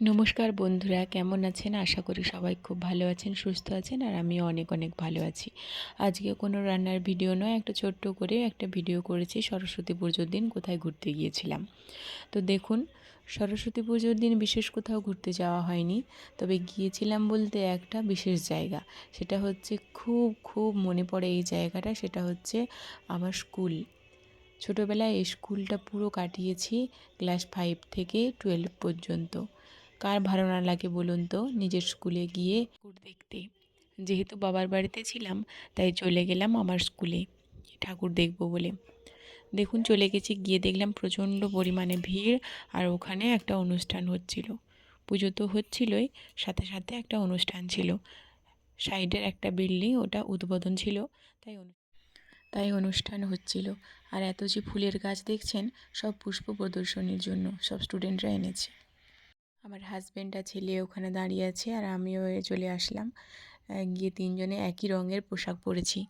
নমস্কার বন্ধুরা, কেমন আছেন? আশা করি সবাই খুব ভালো আছেন, সুস্থ আছেন, আর আমিও অনেক অনেক ভালো আছি। আজকে কোনো রান্নার ভিডিও নয়, একটা ছোট্ট করে একটা ভিডিও করেছি, সরস্বতী পুজোর দিন কোথায় ঘুরতে গিয়েছিলাম। তো দেখুন, সরস্বতী পুজোর দিন বিশেষ কোথাও ঘুরতে যাওয়া হয়নি, তবে গিয়েছিলাম বলতে একটা বিশেষ জায়গা। সেটা হচ্ছে, খুব খুব মনে পড়ে এই জায়গাটা, সেটা হচ্ছে আমার স্কুল। ছোটোবেলায় এই স্কুলটা পুরো কাটিয়েছি ক্লাস ফাইভ থেকে টুয়েলভ পর্যন্ত। কার ভালো না লাগে বলুন তো, নিজের স্কুলে গিয়ে। ঠাকুর দেখতে। যেহেতু বাবার বাড়িতে ছিলাম, তাই চলে গেলাম আমার স্কুলে ঠাকুর দেখব বলে। দেখুন, চলে গেছি, গিয়ে দেখলাম প্রচণ্ড পরিমাণে ভিড় আর ওখানে একটা অনুষ্ঠান হচ্ছিল। পুজো তো হচ্ছিলই, সাথে সাথে একটা অনুষ্ঠান ছিল। সাইডের একটা বিল্ডিং, ওটা উদ্বোধন ছিল, তাই তাই অনুষ্ঠান হচ্ছিল। আর এত যে ফুলের গাছ দেখছেন, সব পুষ্প প্রদর্শনীর জন্য, সব স্টুডেন্টরা এনেছে। আমার হাজব্যান্ড আর ছেলে ওখানে দাঁড়িয়ে আছে আর আমিও চলে আসলাম। গিয়ে তিনজনে একই রঙের পোশাক পরেছি।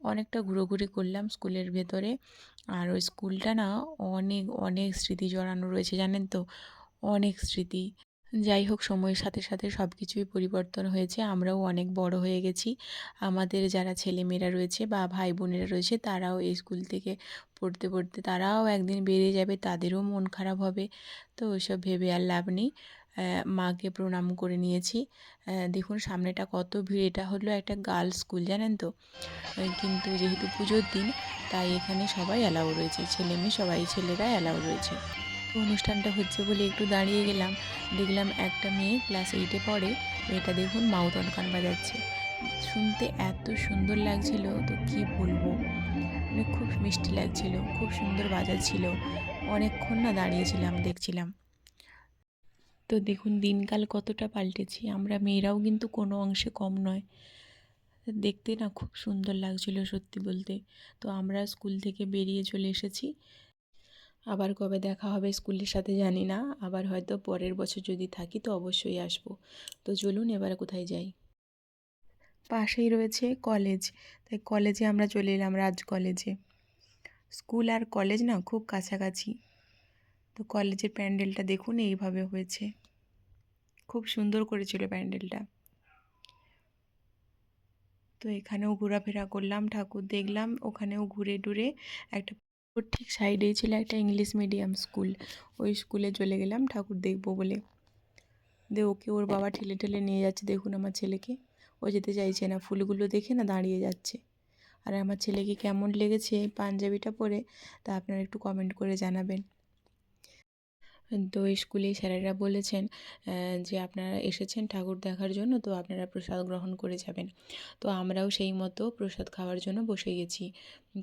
অনেকটা ঘুরোঘুরি করলাম স্কুলের ভেতরে। আর ওই স্কুলটা না অনেক অনেক স্মৃতি জড়ানো রয়েছে, জানেন তো? অনেক স্মৃতি। যাই হোক, সময়ের সাথে সাথে সব কিছুই পরিবর্তন হয়েছে। আমরাও অনেক বড় হয়ে গেছি। আমাদের যারা ছেলেমেয়েরা রয়েছে বা ভাই বোনেরা রয়েছে, তারাও এই স্কুল থেকে পড়তে পড়তে তারাও একদিন বেরিয়ে যাবে, তাদেরও মন খারাপ হবে। তো ওইসব ভেবে আর লাভ নেই। মাকে প্রণাম করে নিয়েছি। দেখুন, সামনেটা কত ভিড়। এটা হলো একটা গার্লস স্কুল, জানেন তো? কিন্তু যেহেতু পুজোর দিন, তাই এখানে সবাই অ্যালাউ রয়েছে। ছেলে মেয়ে সবাই, ছেলেরা অ্যালাউ রয়েছে। অনুষ্ঠানটা হচ্ছে বলে একটু দাঁড়িয়ে গেলাম। দেখলাম একটা মেয়ে ক্লাস এইটে পড়ে। মেয়েটা দেখুন মাউথ অনকান বাজাচ্ছে। শুনতে এত সুন্দর লাগছিল, তো কি বলব? মানে খুব মিষ্টি লাগছিল, খুব সুন্দর বাজাচ্ছিল। অনেকক্ষণ না দাঁড়িয়েছিলাম, দেখছিলাম। তো দেখুন, দিনকাল কতটা পাল্টেছি। আমরা মেয়েরাও কিন্তু কোনো অংশে কম নয়। দেখতে না খুব সুন্দর লাগছিল সত্যি বলতে। তো আমরা স্কুল থেকে বেরিয়ে চলে এসেছি। আবার কবে দেখা হবে স্কুলের সাথে জানি না, আবার হয়তো পরের বছর যদি থাকি তো অবশ্যই আসব। তো চলুন এবারে কোথায় যাই? পাশেই রয়েছে কলেজ। তাই কলেজে আমরা চলে এলাম, রাজ কলেজে। স্কুল আর কলেজ না খুব কাছাকাছি। তো কলেজের প্যান্ডেলটা দেখুন, এইভাবে হয়েছে। খুব সুন্দর করেছিল প্যান্ডেলটা। তো এখানেও ঘোরাফেরা করলাম, ঠাকুর দেখলাম, ওখানেও ঘুরে টুরে একটা ওর ঠিক সাইডেই ছিল একটা ইংলিশ মিডিয়াম স্কুল। ওই স্কুলে চলে গেলাম ঠাকুর দেখব বলে। দে ওকে ওর বাবা ঠেলে ঠেলে নিয়ে যাচ্ছে, দেখুন আমার ছেলেকে। ও যেতে চাইছে না, ফুলগুলো দেখে না দাঁড়িয়ে যাচ্ছে। আর আমার ছেলেকে কেমন লেগেছে পাঞ্জাবিটা পরে তা আপনারা একটু কমেন্ট করে জানাবেন। তো স্কুলে স্যারেরা বলেছেন যে আপনারা এসেছেন ঠাকুর দেখার জন্য, তো আপনারা প্রসাদ গ্রহণ করে যাবেন। তো আমরাও সেই মতো প্রসাদ খাওয়ার জন্য বসে গেছি।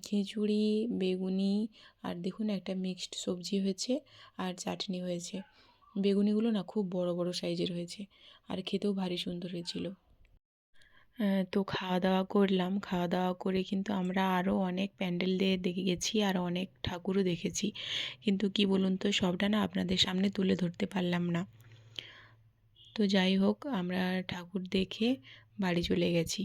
খিচুড়ি, বেগুনি আর দেখুন একটা মিক্সড সবজি হয়েছে আর চাটনি হয়েছে। বেগুনিগুলো না খুব বড় বড় সাইজের হয়েছে আর খেতেও ভারী সুন্দর হয়েছিল। তো খাওয়া দাওয়া করলাম। খাওয়া দাওয়া করে কিন্তু আমরা আরও অনেক প্যান্ডেল দিয়ে দেখে গেছি, আর অনেক ঠাকুরও দেখেছি। কিন্তু কি বলুন তো, সবটা না আপনাদের সামনে তুলে ধরতে পারলাম না। তো যাই হোক, আমরা ঠাকুর দেখে বাড়ি চলে গেছি।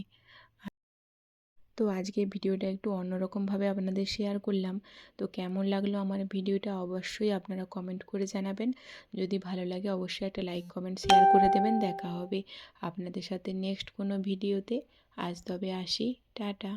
তো আজকে ভিডিওটা একটু অন্যরকমভাবে আপনাদের শেয়ার করলাম। তো কেমন লাগল আমার ভিডিওটা অবশ্যই আপনারা কমেন্ট করে জানাবেন। যদি ভালো লাগে অবশ্যই একটা লাইক কমেন্ট শেয়ার করে দেবেন। দেখা হবে আপনাদের সাথে নেক্সট কোনো ভিডিওতে। আজ তবে আসি। টাটা।